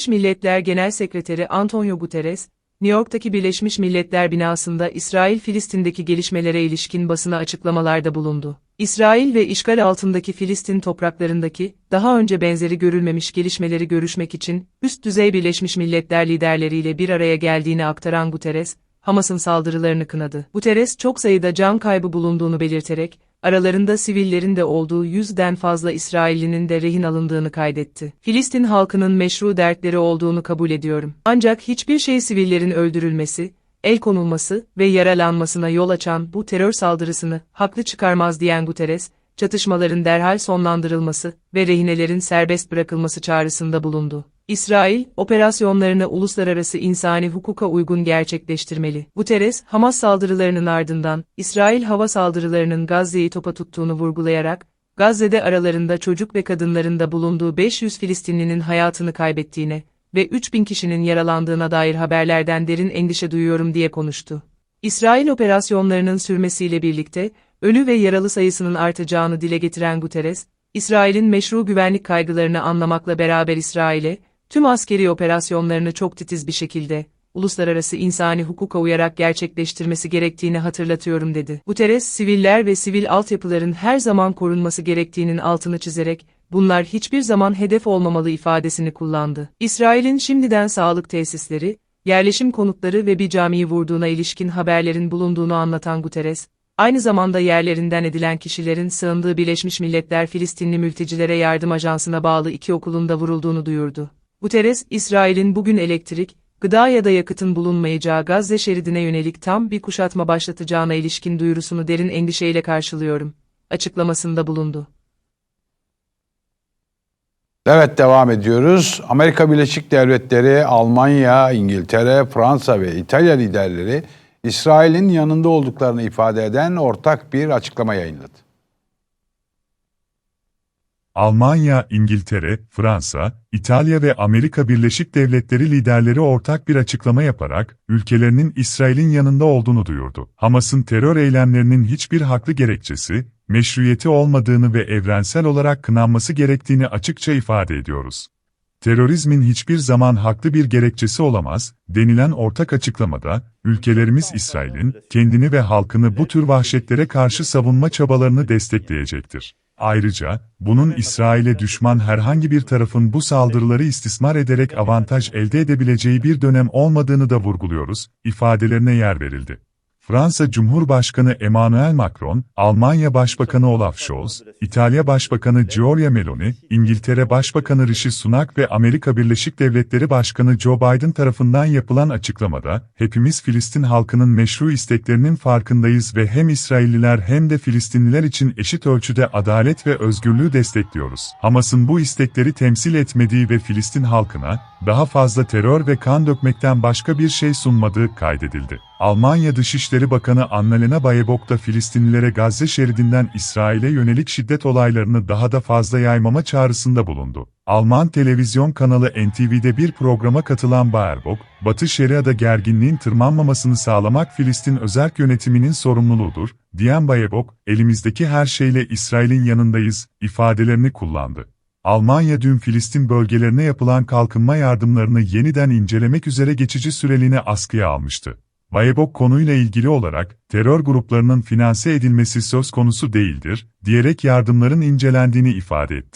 Birleşmiş Milletler Genel Sekreteri Antonio Guterres, New York'taki Birleşmiş Milletler binasında İsrail-Filistin'deki gelişmelere ilişkin basına açıklamalarda bulundu. İsrail ve işgal altındaki Filistin topraklarındaki, daha önce benzeri görülmemiş gelişmeleri görüşmek için, üst düzey Birleşmiş Milletler liderleriyle bir araya geldiğini aktaran Guterres, Hamas'ın saldırılarını kınadı. Guterres çok sayıda can kaybı bulunduğunu belirterek, aralarında sivillerin de olduğu yüzden fazla İsraillinin de rehin alındığını kaydetti. Filistin halkının meşru dertleri olduğunu kabul ediyorum. Ancak hiçbir şey sivillerin öldürülmesi, el konulması ve yaralanmasına yol açan bu terör saldırısını haklı çıkarmaz diyen Guterres, çatışmaların derhal sonlandırılması ve rehinelerin serbest bırakılması çağrısında bulundu. İsrail, operasyonlarını uluslararası insani hukuka uygun gerçekleştirmeli. Guterres, Hamas saldırılarının ardından, İsrail hava saldırılarının Gazze'yi topa tuttuğunu vurgulayarak, Gazze'de aralarında çocuk ve kadınların da bulunduğu 500 Filistinlinin hayatını kaybettiğine ve 3000 kişinin yaralandığına dair haberlerden derin endişe duyuyorum diye konuştu. İsrail operasyonlarının sürmesiyle birlikte, ölü ve yaralı sayısının artacağını dile getiren Guterres, İsrail'in meşru güvenlik kaygılarını anlamakla beraber İsrail'e, tüm askeri operasyonlarını çok titiz bir şekilde, uluslararası insani hukuka uyarak gerçekleştirmesi gerektiğini hatırlatıyorum dedi. Guterres, siviller ve sivil altyapıların her zaman korunması gerektiğinin altını çizerek, bunlar hiçbir zaman hedef olmamalı ifadesini kullandı. İsrail'in şimdiden sağlık tesisleri, yerleşim konutları ve bir camiyi vurduğuna ilişkin haberlerin bulunduğunu anlatan Guterres, aynı zamanda yerlerinden edilen kişilerin sığındığı Birleşmiş Milletler Filistinli Mültecilere Yardım Ajansı'na bağlı iki okulunda vurulduğunu duyurdu. Guterres, İsrail'in bugün elektrik, gıda ya da yakıtın bulunmayacağı Gazze şeridine yönelik tam bir kuşatma başlatacağına ilişkin duyurusunu derin endişeyle karşılıyorum, açıklamasında bulundu. Evet devam ediyoruz. Amerika Birleşik Devletleri, Almanya, İngiltere, Fransa ve İtalya liderleri İsrail'in yanında olduklarını ifade eden ortak bir açıklama yayınladı. Almanya, İngiltere, Fransa, İtalya ve Amerika Birleşik Devletleri liderleri ortak bir açıklama yaparak, ülkelerinin İsrail'in yanında olduğunu duyurdu. Hamas'ın terör eylemlerinin hiçbir haklı gerekçesi, meşruiyeti olmadığını ve evrensel olarak kınanması gerektiğini açıkça ifade ediyoruz. Terörizmin hiçbir zaman haklı bir gerekçesi olamaz, denilen ortak açıklamada, ülkelerimiz İsrail'in, kendini ve halkını bu tür vahşetlere karşı savunma çabalarını destekleyecektir. Ayrıca, bunun İsrail'e düşman herhangi bir tarafın bu saldırıları istismar ederek avantaj elde edebileceği bir dönem olmadığını da vurguluyoruz, ifadelerine yer verildi. Fransa Cumhurbaşkanı Emmanuel Macron, Almanya Başbakanı Olaf Scholz, İtalya Başbakanı Giorgia Meloni, İngiltere Başbakanı Rishi Sunak ve Amerika Birleşik Devletleri Başkanı Joe Biden tarafından yapılan açıklamada, hepimiz Filistin halkının meşru isteklerinin farkındayız ve hem İsrailliler hem de Filistinliler için eşit ölçüde adalet ve özgürlüğü destekliyoruz. Hamas'ın bu istekleri temsil etmediği ve Filistin halkına, daha fazla terör ve kan dökmekten başka bir şey sunmadığı kaydedildi. Almanya Dışişleri Bakanı Annalena Baerbock da Filistinlilere Gazze şeridinden İsrail'e yönelik şiddet olaylarını daha da fazla yaymama çağrısında bulundu. Alman televizyon kanalı NTV'de bir programa katılan Baerbock, Batı Şeria'da gerginliğin tırmanmamasını sağlamak Filistin özerk yönetiminin sorumluluğudur, diyen Baerbock, elimizdeki her şeyle İsrail'in yanındayız, ifadelerini kullandı. Almanya dün Filistin bölgelerine yapılan kalkınma yardımlarını yeniden incelemek üzere geçici süreliğine askıya almıştı. Bayebok konuyla ilgili olarak, terör gruplarının finanse edilmesi söz konusu değildir, diyerek yardımların incelendiğini ifade etti.